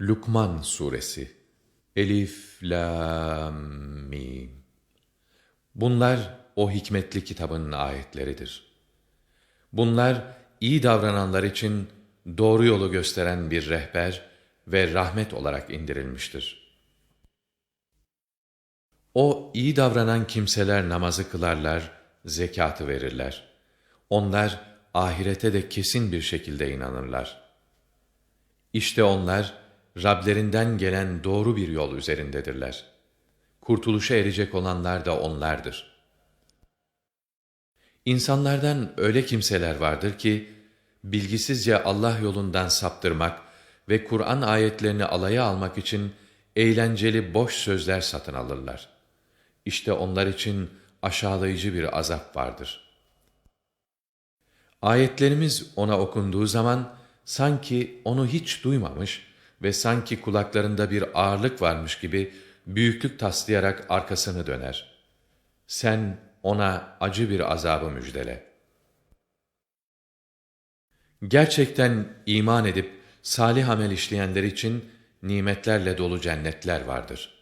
Lukman Suresi Elif, Lam, Mim Bunlar o hikmetli kitabın ayetleridir. Bunlar iyi davrananlar için doğru yolu gösteren bir rehber ve rahmet olarak indirilmiştir. O iyi davranan kimseler namazı kılarlar, zekatı verirler. Onlar ahirete de kesin bir şekilde inanırlar. İşte onlar Rablerinden gelen doğru bir yol üzerindedirler. Kurtuluşa erecek olanlar da onlardır. İnsanlardan öyle kimseler vardır ki, bilgisizce Allah yolundan saptırmak ve Kur'an ayetlerini alaya almak için eğlenceli boş sözler satın alırlar. İşte onlar için aşağılayıcı bir azap vardır. Ayetlerimiz ona okunduğu zaman sanki onu hiç duymamış ve sanki kulaklarında bir ağırlık varmış gibi büyüklük taslayarak arkasını döner. Sen ona acı bir azabı müjdele. Gerçekten iman edip salih amel işleyenler için nimetlerle dolu cennetler vardır.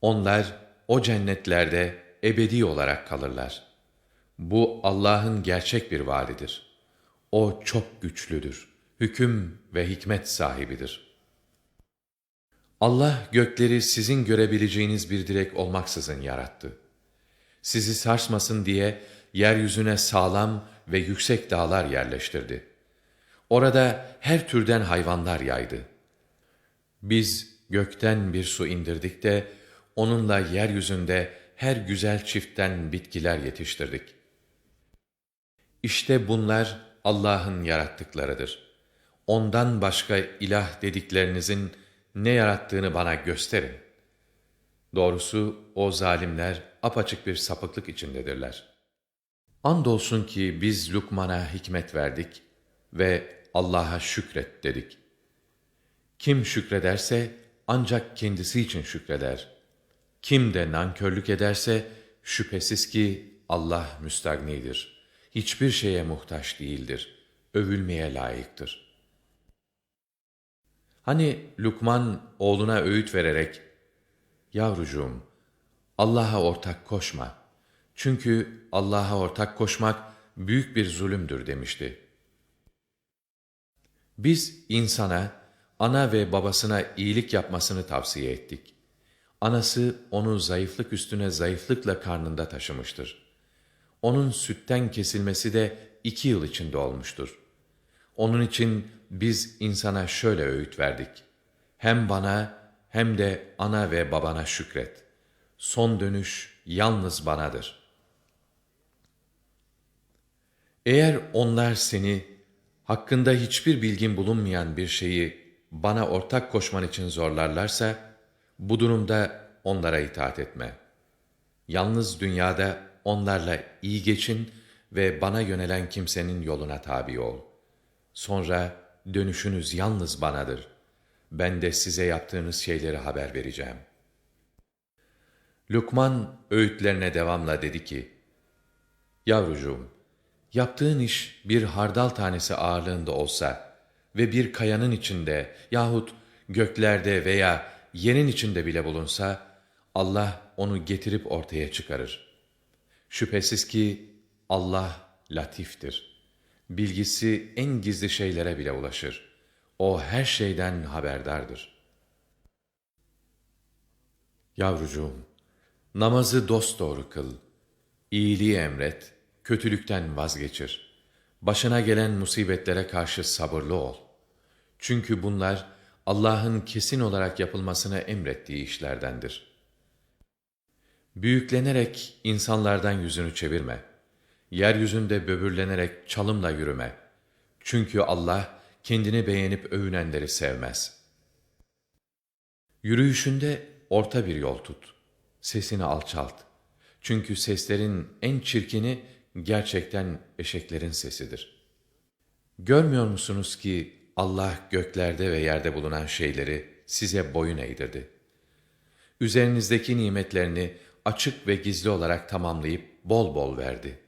Onlar o cennetlerde ebedi olarak kalırlar. Bu Allah'ın gerçek bir vaadidir. O çok güçlüdür. Hüküm ve hikmet sahibidir. Allah gökleri sizin görebileceğiniz bir direk olmaksızın yarattı. Sizi sarsmasın diye yeryüzüne sağlam ve yüksek dağlar yerleştirdi. Orada her türden hayvanlar yaydı. Biz gökten bir su indirdik de onunla yeryüzünde her güzel çiftten bitkiler yetiştirdik. İşte bunlar Allah'ın yarattıklarıdır. Ondan başka ilah dediklerinizin ne yarattığını bana gösterin. Doğrusu o zalimler apaçık bir sapıklık içindedirler. Andolsun ki biz Lukman'a hikmet verdik ve Allah'a şükret dedik. Kim şükrederse ancak kendisi için şükreder. Kim de nankörlük ederse şüphesiz ki Allah müstagnidir. Hiçbir şeye muhtaç değildir. Övülmeye layıktır. Hani Lukman oğluna öğüt vererek, Yavrucuğum, Allah'a ortak koşma. Çünkü Allah'a ortak koşmak büyük bir zulümdür demişti. Biz insana, ana ve babasına iyilik yapmasını tavsiye ettik. Anası onu zayıflık üstüne zayıflıkla karnında taşımıştır. Onun sütten kesilmesi de iki yıl içinde olmuştur. Onun için biz insana şöyle öğüt verdik. Hem bana hem de ana ve babana şükret. Son dönüş yalnız banadır. Eğer onlar seni hakkında hiçbir bilgin bulunmayan bir şeyi bana ortak koşman için zorlarlarsa, bu durumda onlara itaat etme. Yalnız dünyada onlarla iyi geçin ve bana yönelen kimsenin yoluna tabi ol. Sonra dönüşünüz yalnız banadır. Ben de size yaptığınız şeyleri haber vereceğim. Lukman öğütlerine devamla dedi ki, Yavrucuğum, yaptığın iş bir hardal tanesi ağırlığında olsa ve bir kayanın içinde yahut göklerde veya yerin içinde bile bulunsa, Allah onu getirip ortaya çıkarır. Şüphesiz ki Allah latiftir. Bilgisi en gizli şeylere bile ulaşır. O her şeyden haberdardır. Yavrucuğum, namazı dosdoğru kıl. İyiliği emret, kötülükten vazgeçir. Başına gelen musibetlere karşı sabırlı ol. Çünkü bunlar Allah'ın kesin olarak yapılmasını emrettiği işlerdendir. Büyüklenerek insanlardan yüzünü çevirme. Yeryüzünde böbürlenerek çalımla yürüme. Çünkü Allah kendini beğenip övünenleri sevmez. Yürüyüşünde orta bir yol tut. Sesini alçalt. Çünkü seslerin en çirkini gerçekten eşeklerin sesidir. Görmüyor musunuz ki Allah göklerde ve yerde bulunan şeyleri size boyun eğdirdi. Üzerinizdeki nimetlerini açık ve gizli olarak tamamlayıp bol bol verdi.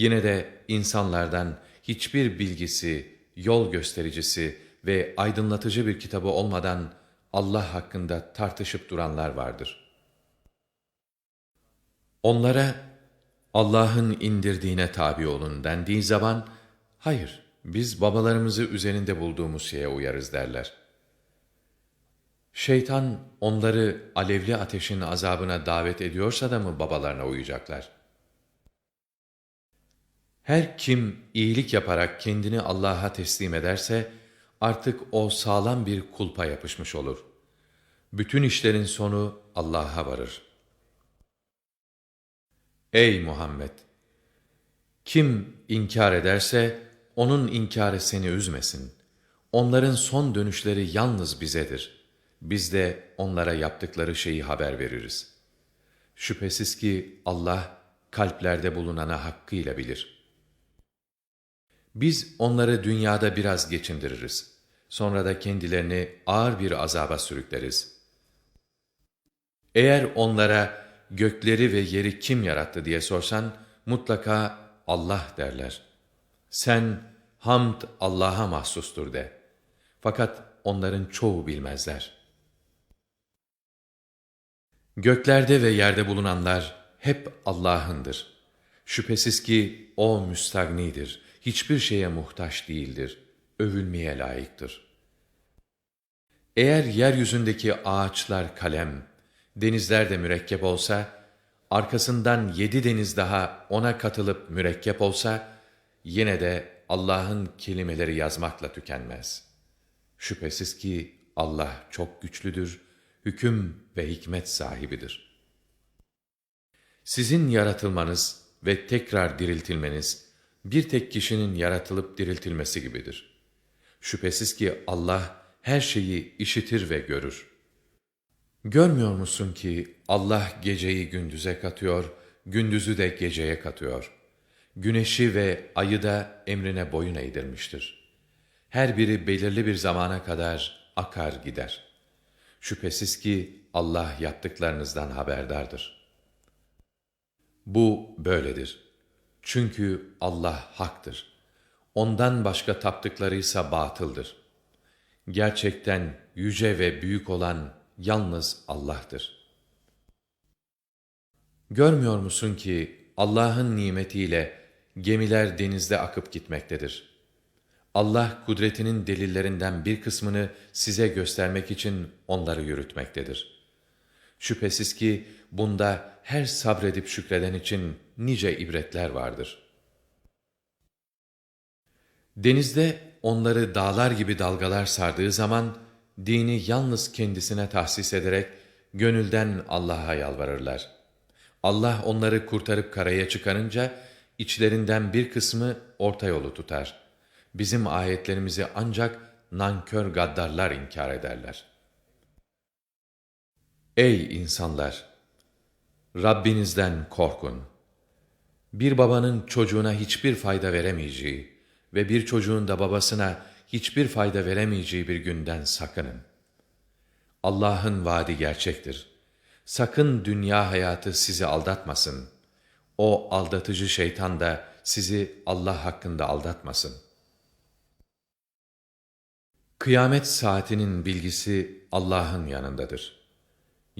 Yine de insanlardan hiçbir bilgisi, yol göstericisi ve aydınlatıcı bir kitabı olmadan Allah hakkında tartışıp duranlar vardır. Onlara Allah'ın indirdiğine tabi olun dendiği zaman, hayır, biz babalarımızı üzerinde bulduğumuz şeye uyarız derler. Şeytan onları alevli ateşin azabına davet ediyorsa da mı babalarına uyacaklar? Her kim iyilik yaparak kendini Allah'a teslim ederse, artık o sağlam bir kulpa yapışmış olur. Bütün işlerin sonu Allah'a varır. Ey Muhammed! Kim inkar ederse, onun inkarı seni üzmesin. Onların son dönüşleri yalnız bizedir. Biz de onlara yaptıkları şeyi haber veririz. Şüphesiz ki Allah, kalplerde bulunana hakkıyla bilir. Biz onları dünyada biraz geçindiririz. Sonra da kendilerini ağır bir azaba sürükleriz. Eğer onlara gökleri ve yeri kim yarattı diye sorsan, mutlaka Allah derler. Sen, hamd Allah'a mahsustur de. Fakat onların çoğu bilmezler. Göklerde ve yerde bulunanlar hep Allah'ındır. Şüphesiz ki O müstagnidir, hiçbir şeye muhtaç değildir, övülmeye layıktır. Eğer yeryüzündeki ağaçlar kalem, denizler de mürekkep olsa, arkasından yedi deniz daha ona katılıp mürekkep olsa, yine de Allah'ın kelimeleri yazmakla tükenmez. Şüphesiz ki Allah çok güçlüdür, hüküm ve hikmet sahibidir. Sizin yaratılmanız ve tekrar diriltilmeniz, bir tek kişinin yaratılıp diriltilmesi gibidir. Şüphesiz ki Allah her şeyi işitir ve görür. Görmüyor musun ki Allah geceyi gündüze katıyor, gündüzü de geceye katıyor. Güneşi ve ayı da emrine boyun eğdirmiştir. Her biri belirli bir zamana kadar akar gider. Şüphesiz ki Allah yaptıklarınızdan haberdardır. Bu böyledir. Çünkü Allah haktır. Ondan başka taptıklarıysa batıldır. Gerçekten yüce ve büyük olan yalnız Allah'tır. Görmüyor musun ki Allah'ın nimetiyle gemiler denizde akıp gitmektedir. Allah kudretinin delillerinden bir kısmını size göstermek için onları yürütmektedir. Şüphesiz ki bunda her sabredip şükreden için nice ibretler vardır. Denizde onları dağlar gibi dalgalar sardığı zaman, dini yalnız kendisine tahsis ederek, gönülden Allah'a yalvarırlar. Allah onları kurtarıp karaya çıkarınca, içlerinden bir kısmı orta yolu tutar. Bizim ayetlerimizi ancak nankör gaddarlar inkar ederler. Ey insanlar! Rabbinizden korkun. Bir babanın çocuğuna hiçbir fayda veremeyeceği ve bir çocuğun da babasına hiçbir fayda veremeyeceği bir günden sakının. Allah'ın vaadi gerçektir. Sakın dünya hayatı sizi aldatmasın. O aldatıcı şeytan da sizi Allah hakkında aldatmasın. Kıyamet saatinin bilgisi Allah'ın yanındadır.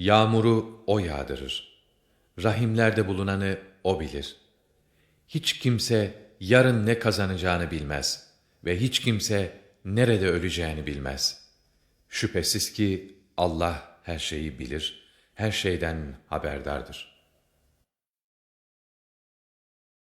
Yağmuru O yağdırır. Rahimlerde bulunanı O bilir. Hiç kimse yarın ne kazanacağını bilmez ve hiç kimse nerede öleceğini bilmez. Şüphesiz ki Allah her şeyi bilir, her şeyden haberdardır.